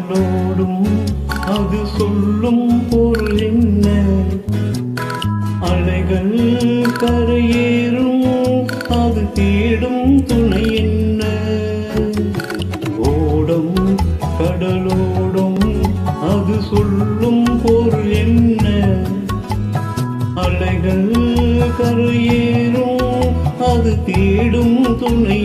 கடலோடும் அது சொல்லும் பொருள் என்ன? அலைகள் கரையேறும் அது தேடும் துணை என்ன? ஓடும் கடலோடும் அது சொல்லும் பொருள் என்ன? அலைகள் கரையேறும் அது தேடும் துணை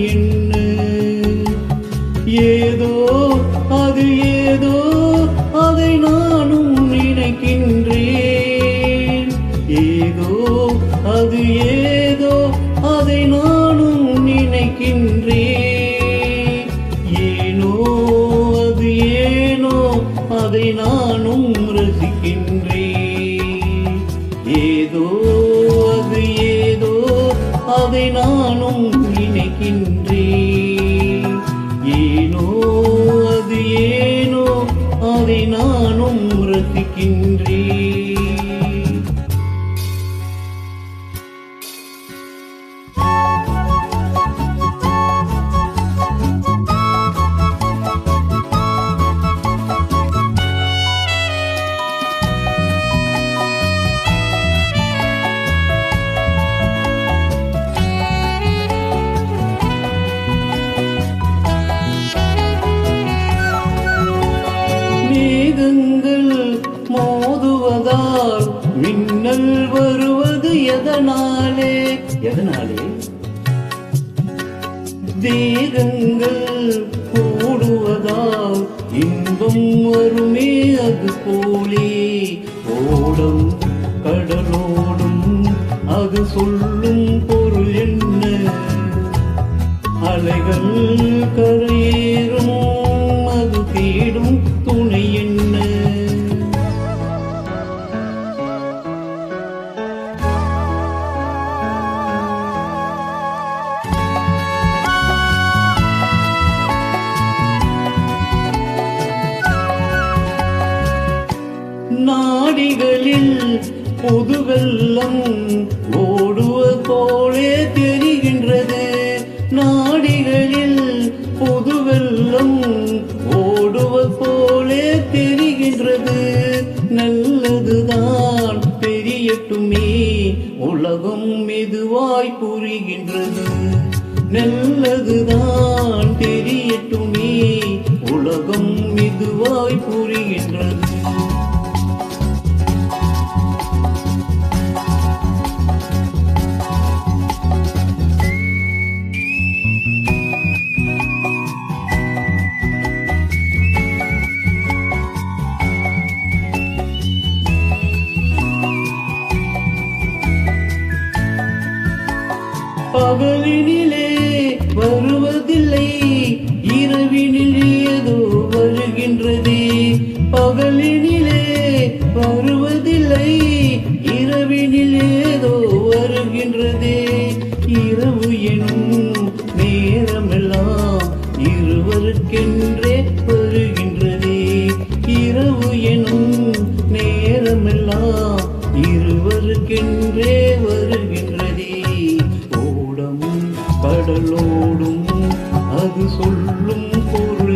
அதை நானும் நினைக்கின்றேன் எதனாலே? எதனாலே? தேகங்கள் கூடுவதால் இன்பம் வருமே அது போலே. ஓடும் கடலோடும் அது சொல்லும் பொருள் என்ன? அலைகள் கரையேறும்? அது தேடும் துணி புது வெள்ளம் ஓடுவது போலே தெரிகின்றது. நாடிகளில் புது வெள்ளம் ஓடுவது போலே தெரிகின்றது. நல்லதுதான் தெரியட்டுமே உலகம் மெதுவாய் புரிகின்றது. நல்லதுதான் தெரியட்டுமே உலகம் மெதுவாய் புரிகின்றது. பகலினிலே வருவதில்லை. இரவினில் ஏதோ வருகின்றதே. பகலினிலே வருவதில்லை. இரவினில் ஏதோ வருகின்றதே. இரவு எனும் நேரமெல்லாம் இருவருக்கென்றே வருகின்றதே. இரவு எனும் நேரமெல்லாம் இருவருக்கென்றே வரு அது சொல்லும் பொருள்.